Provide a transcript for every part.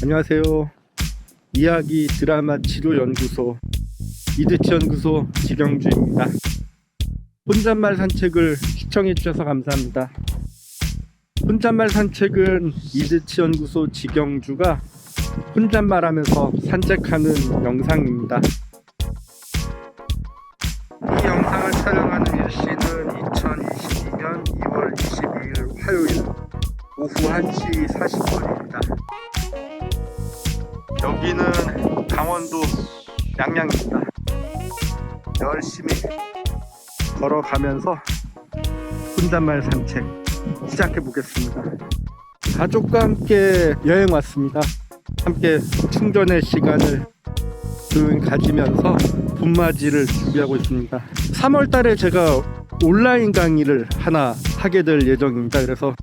안녕하세요. 이야기 드라마 치료 연구소 이드치 연구소 지경주입니다. 혼잣말 산책을 시청해 주셔서 감사합니다. 혼잣말 산책은 이드치 연구소 지경주가 혼잣말하면서 산책하는 영상입니다. 양양입니다. 열심히 걸어가면서 혼잣말 산책 시작해 보겠습니다. 가족과 함께 여행 왔습니다. 함께 충전의 시간을 조용히 가지면서 봄맞이를 준비하고 있습니다. 3월 달에 제가 온라인 강의를 하나 하게 될 예정입니다. 그래서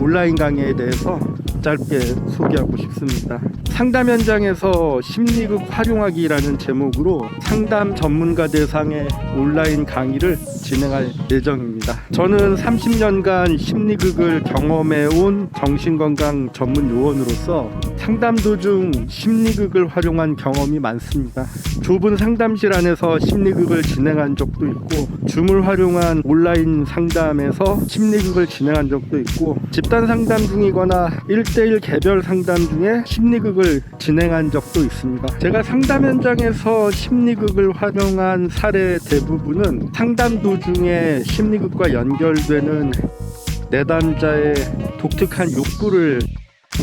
온라인 강의에 대해서 짧게 소개하고 싶습니다. 상담 현장에서 심리극 활용하기라는 제목으로 상담 전문가 대상의 온라인 강의를 진행할 예정입니다. 저는 30년간 심리극을 경험해온 정신건강 전문 요원으로서 상담 도중 심리극을 활용한 경험이 많습니다. 좁은 상담실 안에서 심리극을 진행한 적도 있고 줌을 활용한 온라인 상담에서 심리극을 진행한 적도 있고 집단 상담 중이거나 1대1 개별 상담 중에 심리극을 진행한 적도 있습니다. 제가 상담 현장에서 심리극을 활용한 사례 대부분은 상담 도중에 심리극과 연결되는 내담자의 독특한 욕구를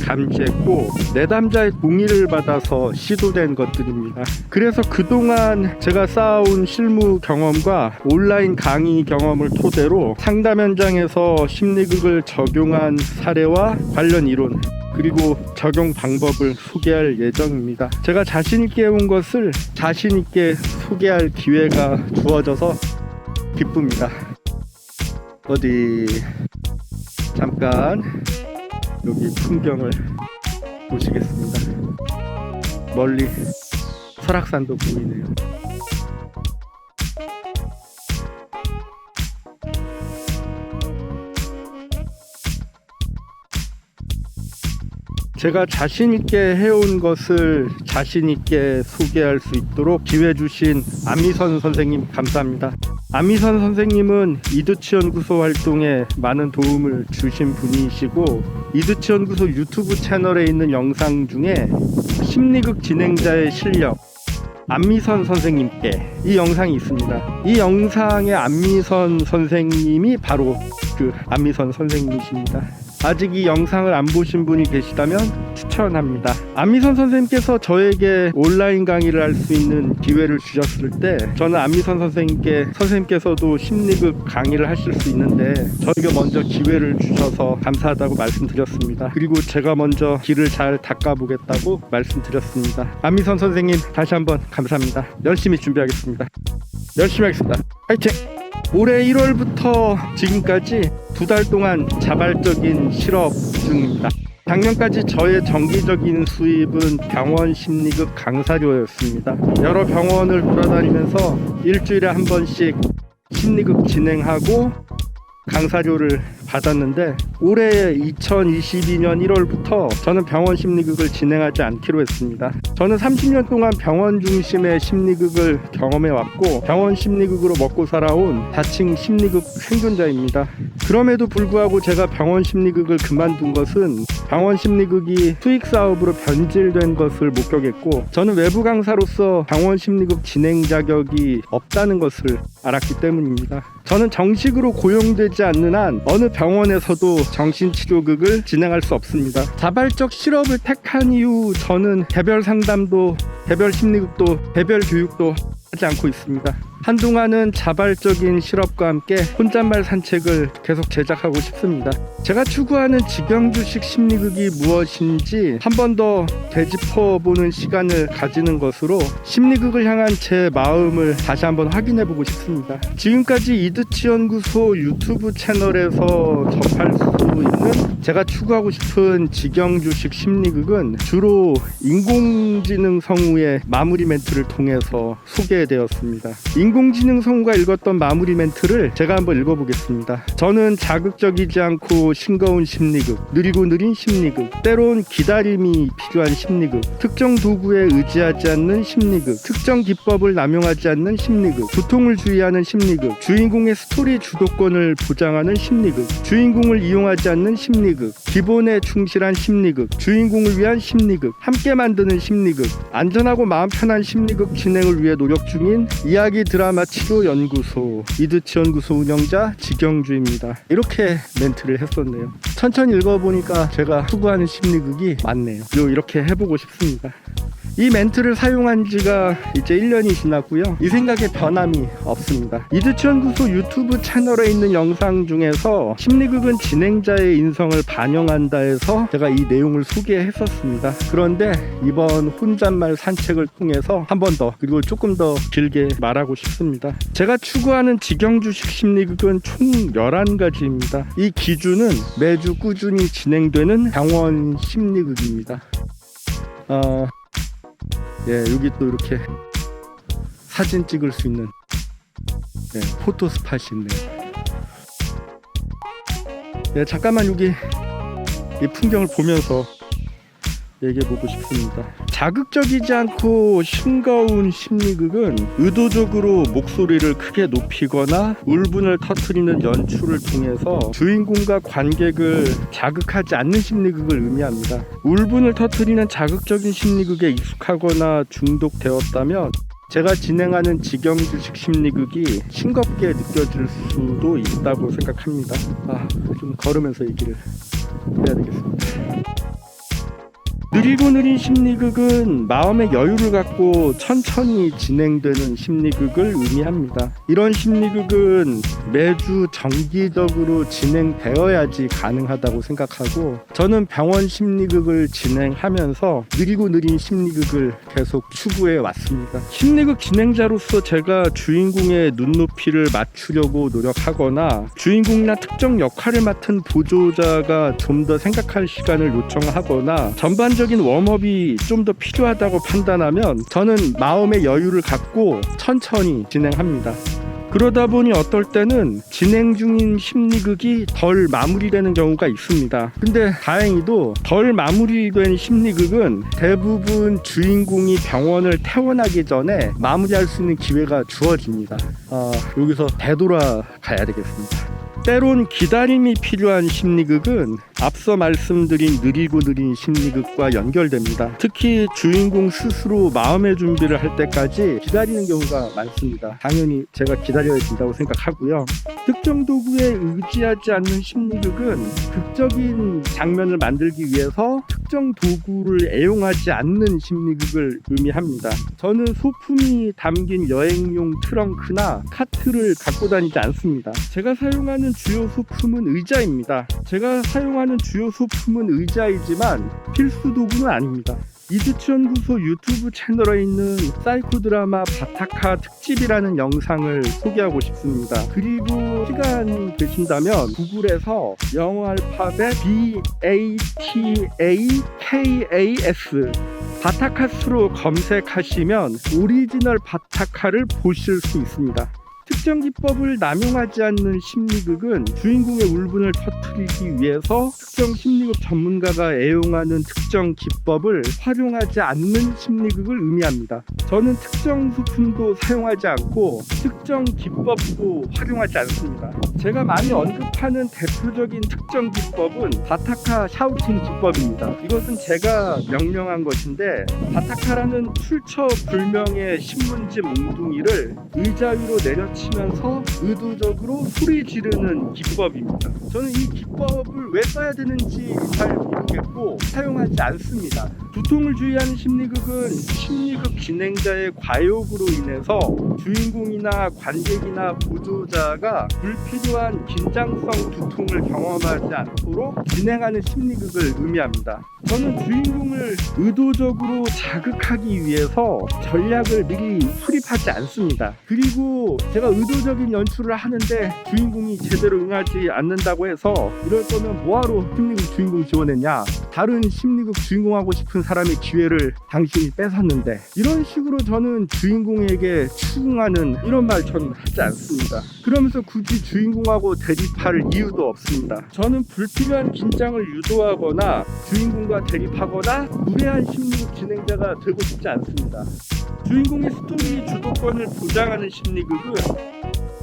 감지했고 내담자의 동의를 받아서 시도된 것들입니다. 그래서 그동안 제가 쌓아온 실무 경험과 온라인 강의 경험을 토대로 상담 현장에서 심리극을 적용한 사례와 관련 이론 그리고 적용 방법을 소개할 예정입니다. 제가 자신 있게 해온 것을 자신 있게 소개할 기회가 주어져서 기쁩니다. 어디 잠깐 여기 풍경을 보시겠습니다. 멀리 설악산도 보이네요. 제가 자신 있게 해온 것을 자신 있게 소개할 수 있도록 기회 주신 안미선 선생님 감사합니다. 안미선 선생님은 이두치 연구소 활동에 많은 도움을 주신 분이시고 이두치 연구소 유튜브 채널에 있는 영상 중에 심리극 진행자의 실력 안미선 선생님께 이 영상이 있습니다. 이 영상의 안미선 선생님이 바로 그 안미선 선생님이십니다. 아직 이 영상을 안 보신 분이 계시다면 추천합니다. 안미선 선생님께서 저에게 온라인 강의를 할 수 있는 기회를 주셨을 때 저는 안미선 선생님께 선생님께서도 심리극 강의를 하실 수 있는데 저에게 먼저 기회를 주셔서 감사하다고 말씀드렸습니다. 그리고 제가 먼저 길을 잘 닦아보겠다고 말씀드렸습니다. 안미선 선생님 다시 한번 감사합니다. 열심히 준비하겠습니다. 열심히 하겠습니다. 화이팅! 올해 1월부터 지금까지 두 달 동안 자발적인 실업 중입니다. 작년까지 저의 정기적인 수입은 병원 심리극 강사료였습니다. 여러 병원을 돌아다니면서 일주일에 한 번씩 심리극 진행하고 강사료를 받았는데 올해 2022년 1월부터 저는 병원 심리극을 진행하지 않기로 했습니다. 저는 30년 동안 병원 중심의 심리극을 경험해 왔고 병원 심리극으로 먹고 살아온 다칭 심리극 생존자입니다. 그럼에도 불구하고 제가 병원 심리극을 그만둔 것은 병원 심리극이 수익 사업으로 변질된 것을 목격했고 저는 외부 강사로서 병원 심리극 진행 자격이 없다는 것을 알았기 때문입니다. 저는 정식으로 고용되지 않는 한 어느 병 원에서도 정신치료극을 진행할 수 없습니다. 자발적 실업을 택한 이후 저는 개별 상담도 개별 심리극도 개별 교육도 하지 않고 있습니다. 한동안은 자발적인 실업과 함께 혼잣말 산책을 계속 제작하고 싶습니다. 제가 추구하는 직영주식 심리극이 무엇인지 한 번 더 되짚어보는 시간을 가지는 것으로 심리극을 향한 제 마음을 다시 한번 확인해보고 싶습니다. 지금까지 이드치 연구소 유튜브 채널에서 접할 수 있는 제가 추구하고 싶은 직영주식 심리극은 주로 인공지능 성우의 마무리 멘트를 통해서 소개되었습니다. 인공 인공지능성과 읽었던 마무리 멘트를 제가 한번 읽어보겠습니다. 저는 자극적이지 않고 싱거운 심리극, 느리고 느린 심리극, 때론 기다림이 필요한 심리극, 특정 도구에 의지하지 않는 심리극, 특정 기법을 남용하지 않는 심리극, 두통을 주의하는 심리극, 주인공의 스토리 주도권을 보장하는 심리극, 주인공을 이용하지 않는 심리극, 기본에 충실한 심리극, 주인공을 위한 심리극, 함께 만드는 심리극, 안전하고 마음 편한 심리극 진행을 위해 노력 중인 이야기 드 라마 치료 연구소 이드치 연구소 운영자 지경주입니다. 이렇게 멘트를 했었네요. 천천히 읽어보니까 제가 추구하는 심리극이 많네요. 요 이렇게 해보고 싶습니다. 이 멘트를 사용한 지가 이제 1년이 지났고요. 이 생각에 변함이 없습니다. 이드치 연구소 유튜브 채널에 있는 영상 중에서 심리극은 진행자의 인성을 반영한다 해서 제가 이 내용을 소개했었습니다. 그런데 이번 혼잣말 산책을 통해서 한 번 더 그리고 조금 더 길게 말하고 싶습니다. 제가 추구하는 직영주식 심리극은 총 11가지입니다. 이 기준은 매주 꾸준히 진행되는 병원 심리극입니다. 어, 예, 여기 또 이렇게 사진 찍을 수 있는 네, 포토 스팟이 있네요. 예, 잠깐만 여기 이 풍경을 보면서 얘기해 보고 싶습니다. 자극적이지 않고 싱거운 심리극은 의도적으로 목소리를 크게 높이거나 울분을 터트리는 연출을 통해서 주인공과 관객을 자극하지 않는 심리극을 의미합니다. 울분을 터트리는 자극적인 심리극에 익숙하거나 중독되었다면 제가 진행하는 직영주식 심리극이 싱겁게 느껴질 수도 있다고 생각합니다. 아, 좀 걸으면서 얘기를 해야 되겠습니다. 느리고 느린 심리극은 마음의 여유를 갖고 천천히 진행되는 심리극을 의미합니다. 이런 심리극은 매주 정기적으로 진행되어야지 가능하다고 생각하고 저는 병원 심리극을 진행하면서 느리고 느린 심리극을 계속 추구해 왔습니다. 심리극 진행자로서 제가 주인공의 눈높이를 맞추려고 노력하거나 주인공이나 특정 역할을 맡은 보조자가 좀 더 생각할 시간을 요청하거나 전반적인 웜업이 좀 더 필요하다고 판단하면 저는 마음의 여유를 갖고 천천히 진행합니다. 그러다 보니 어떨 때는 진행 중인 심리극이 덜 마무리되는 경우가 있습니다. 근데 다행히도 덜 마무리된 심리극은 대부분 주인공이 병원을 퇴원하기 전에 마무리할 수 있는 기회가 주어집니다. 아, 여기서 되돌아 가야 되겠습니다. 때론 기다림이 필요한 심리극은 앞서 말씀드린 느리고 느린 심리극과 연결됩니다. 특히 주인공 스스로 마음의 준비를 할 때까지 기다리는 경우가 많습니다. 당연히 제가 기다려야 된다고 생각하고요. 특정 도구에 의지하지 않는 심리극은 극적인 장면을 만들기 위해서 특정 도구를 애용하지 않는 심리극을 의미합니다. 저는 소품이 담긴 여행용 트렁크나 카트를 갖고 다니지 않습니다. 제가 사용하는 주요 소품은 의자입니다. 제가 사용하는 주요 소품은 의자이지만 필수 도구는 아닙니다. 이드치 연구소 유튜브 채널에 있는 사이코 드라마 바타카 특집이라는 영상을 소개하고 싶습니다. 그리고 시간 되신다면 구글에서 영어 알파벳 B A T A K A S 바타카스로 검색하시면 오리지널 바타카를 보실 수 있습니다. 특정 기법을 남용하지 않는 심리극은 주인공의 울분을 터뜨리기 위해서 특정 심리극 전문가가 애용하는 특정 기법을 활용하지 않는 심리극을 의미합니다. 저는 특정 소품도 사용하지 않고 특정 기법도 활용하지 않습니다. 제가 많이 언급하는 대표적인 특정 기법은 바타카 샤우팅 기법입니다. 이것은 제가 명명한 것인데 바타카라는 출처 불명의 신문지 몽둥이를 의자 위로 내려 치면서 의도적으로 소리 지르는 기법입니다. 저는 이 기법을 왜 써야 되는지 잘 모르겠고 사용하지 않습니다. 두통을 주의하는 심리극은 심리극 진행자의 과욕으로 인해서 주인공이나 관객이나 보조자가 불필요한 긴장성 두통을 경험하지 않도록 진행하는 심리극을 의미합니다. 저는 주인공을 의도적으로 자극하기 위해서 전략을 미리 수립하지 않습니다. 그리고 제가 의도적인 연출을 하는데 주인공이 제대로 응하지 않는다고 해서 이럴 거면 뭐하러 심리극 주인공 지원했냐? 다른 심리극 주인공 하고 싶은 사람의 기회를 당신이 뺏었는데 이런 식으로 저는 주인공에게 추궁하는 이런 말 저는 하지 않습니다. 그러면서 굳이 주인공하고 대립할 이유도 없습니다. 저는 불필요한 긴장을 유도하거나 주인공과 대립하거나 무례한 심리극 진행자가 되고 싶지 않습니다. 주인공의 스토리 주도권을 보장하는 심리극은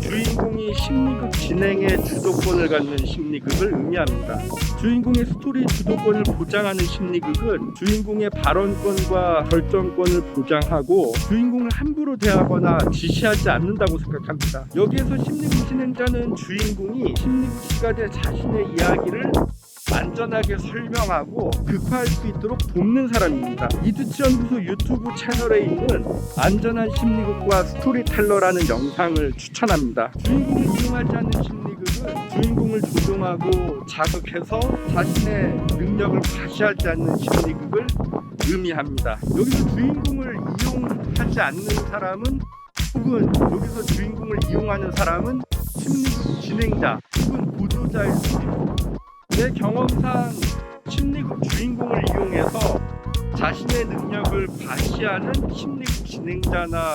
주인공이 심리극 진행의 주도권을 갖는 심리극을 의미합니다. 주인공의 스토리 주도권을 보장하는 심리극은 주인공의 발언권과 결정권을 보장하고 주인공을 함부로 대하거나 지시하지 않는다고 생각합니다. 여기에서 심리극 진행자는 주인공이 심리극 시간에 자신의 이야기를 안전하게 설명하고 극화할 수 있도록 돕는 사람입니다. 이두치 연구소 유튜브 채널에 있는 안전한 심리극과 스토리텔러라는 영상을 추천합니다. 주인공을 이용하지 않는 심리극은 주인공을 조종하고 자극해서 자신의 능력을 과시하지 않는 심리극을 의미합니다. 여기서 주인공을 이용하지 않는 사람은 혹은 여기서 주인공을 이용하는 사람은 심리극 진행자 혹은 보조자일 수 있고 내 경험상 심리극 주인공을 이용해서 자신의 능력을 과시하는 심리극 진행자나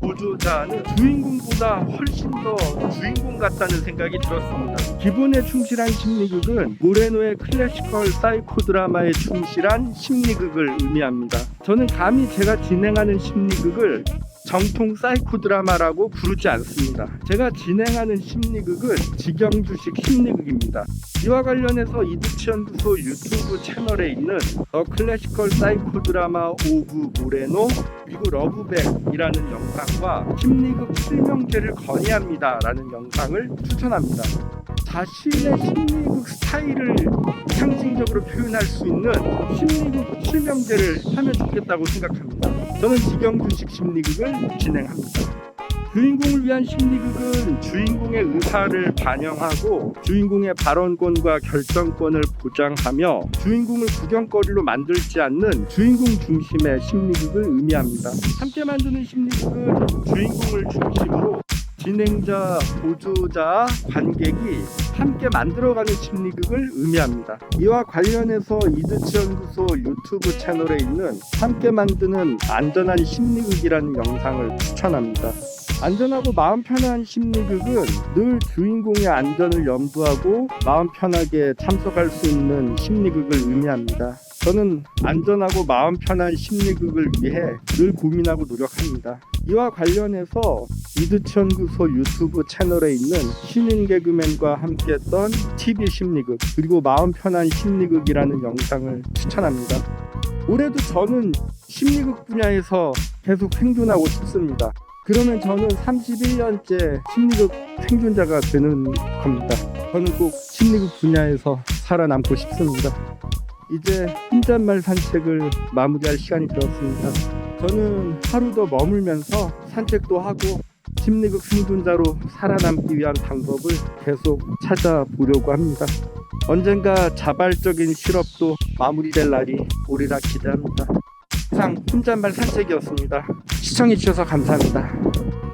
보조자는 주인공보다 훨씬 더 주인공 같다는 생각이 들었습니다. 기본에 충실한 심리극은 모레노의 클래시컬 사이코 드라마에 충실한 심리극을 의미합니다. 저는 감히 제가 진행하는 심리극을 정통 사이코 드라마라고 부르지 않습니다. 제가 진행하는 심리극은 직영주식 심리극입니다. 이와 관련해서 이두치 연구소 유튜브 채널에 있는 더 클래시컬 사이코 드라마 오브 모레노 그리고 러브백이라는 영상과 심리극 실명제를 건의합니다 라는 영상을 추천합니다. 자신의 심리극 스타일을 상징적으로 표현할 수 있는 심리극 실명제를 하면 좋겠다고 생각합니다. 저는 직영주식 심리극을 진행합니다. 주인공을 위한 심리극은 주인공의 의사를 반영하고 주인공의 발언권과 결정권을 보장하며 주인공을 구경거리로 만들지 않는 주인공 중심의 심리극을 의미합니다. 함께 만드는 심리극은 주인공을 중심으로 진행자, 보조자, 관객이 함께 만들어가는 심리극을 의미합니다. 이와 관련해서 이드치 연구소 유튜브 채널에 있는 함께 만드는 안전한 심리극이라는 영상을 추천합니다. 안전하고 마음 편한 심리극은 늘 주인공의 안전을 염두하고 마음 편하게 참석할 수 있는 심리극을 의미합니다. 저는 안전하고 마음 편한 심리극을 위해 늘 고민하고 노력합니다. 이와 관련해서 이드치 연구소 유튜브 채널에 있는 신인 개그맨과 함께했던 TV 심리극 그리고 마음 편한 심리극이라는 영상을 추천합니다. 올해도 저는 심리극 분야에서 계속 생존하고 싶습니다. 그러면 저는 31년째 심리극 생존자가 되는 겁니다. 저는 꼭 심리극 분야에서 살아남고 싶습니다. 이제 혼잣말 산책을 마무리할 시간이 되었습니다. 저는 하루 더 머물면서 산책도 하고 심리극 생존자로 살아남기 위한 방법을 계속 찾아보려고 합니다. 언젠가 자발적인 실업도 마무리될 날이 오리라 기대합니다. 이상 혼잣말 산책이었습니다. 시청해주셔서 감사합니다.